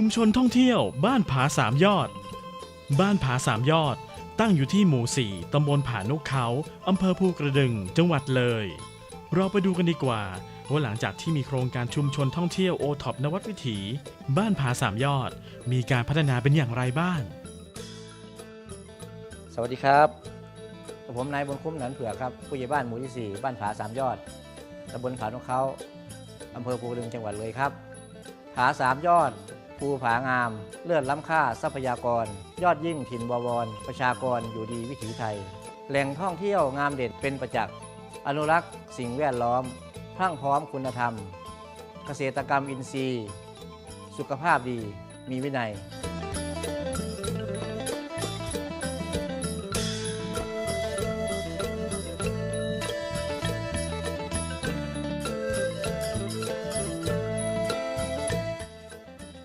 ชุมชนท่องเที่ยวบ้านผาสามยอด บ้านผาสามยอด ตั้งอยู่ที่หมู่4ตำบลผานกเขาอำเภอภูกระดึง จังหวัดเลย เราไปดูกันดีกว่าว่าหลังจากที่มีโครงการชุมชนท่องเที่ยวโอท็อปนวัดวิถี บ้านผาสามยอด มีการพัฒนาเป็นอย่างไรบ้าง สวัสดีครับ ผมนายบุญคุ้มหนันเผือกครับ ผู้ใหญ่บ้านหมู่ที่ 4 บ้านผาสามยอดตำบลผานกเขาอำเภอภูกระดึงจังหวัดเลยครับ ผาสามยอด ภูผางาม เลือดล้ำค่าทรัพยากร ยอดยิ่งถิ่นบวร ประชากรอยู่ดีวิถีไทย แหล่งท่องเที่ยวงามเด่นเป็นประจักษ์อนุรักษ์สิ่งแวดล้อม พรั่งพร้อมคุณธรรม เกษตรกรรมอินทรีย์ สุขภาพดีมีวินัย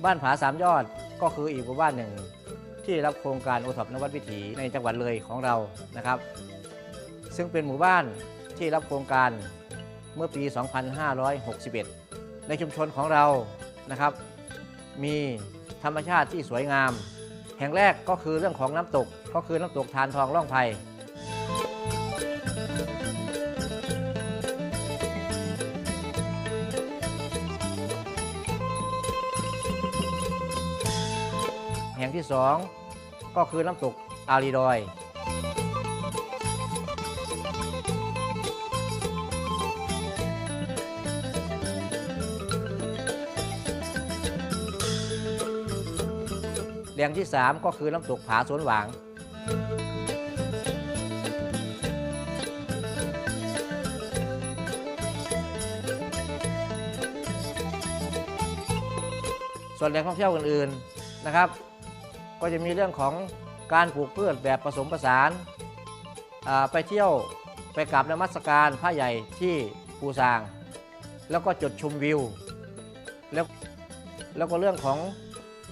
บ้านผาสามยอดก็คืออีกหมู่บ้านหนึ่ง ที่รับโครงการโอท็อปนวัดวิถีในจังหวัดเลยของเรานะครับ ซึ่งเป็นหมู่บ้านที่รับโครงการเมื่อปี 2561 ในชุมชนของเรานะครับ มีธรรมชาติที่สวยงาม แห่งแรกก็คือเรื่องของน้ำตกก็คือน้ำตกทานทองล่องไพ แห่งที่สองก็คือน้ำตกอารีดอย แหล่งที่ 3 ก็คือน้ำตกผาสวนหวางส่วนแหล่งท่องเที่ยวอื่นๆนะครับ ก็จะมีเรื่องของการปลูกพืชแบบผสมผสานไปเที่ยวไปกราบนมัสการพระใหญ่ที่ภูซาง แล้วก็จุดชมวิว แล้วแล้วก็เรื่องของ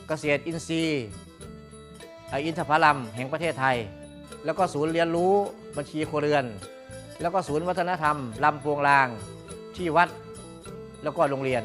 เกษตรอินทรีย์อินทผลัมแห่งประเทศไทย แล้วก็ศูนย์เรียนรู้บัญชีครัวเรือน แล้วก็ศูนย์วัฒนธรรมลำพวงลางที่วัดแล้วก็โรงเรียน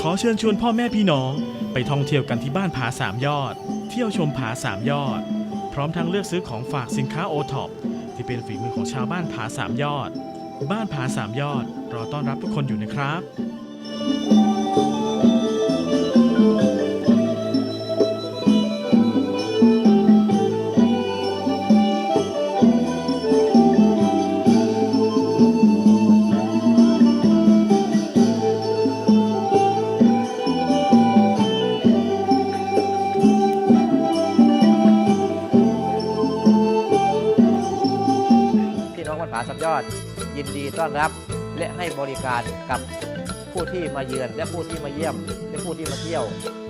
ขอเชิญชวนพ่อแม่พี่น้องไปท่องเที่ยวกันที่บ้านผาสามยอด เที่ยวชมผาสามยอด พร้อมทั้งเลือกซื้อของฝากสินค้าโอท็อปที่เป็นฝีมือของชาวบ้านผาสามยอด บ้านผาสามยอดรอต้อนรับทุกคนอยู่นะครับ สัมยอด ยินดีต้อนรับและให้บริการกับผู้ที่มาเยือนและผู้ที่มาเยี่ยม และผู้ที่มาเที่ยว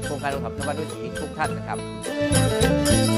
โครงการโอท็อปนวัดวิถีทุกท่านนะครับ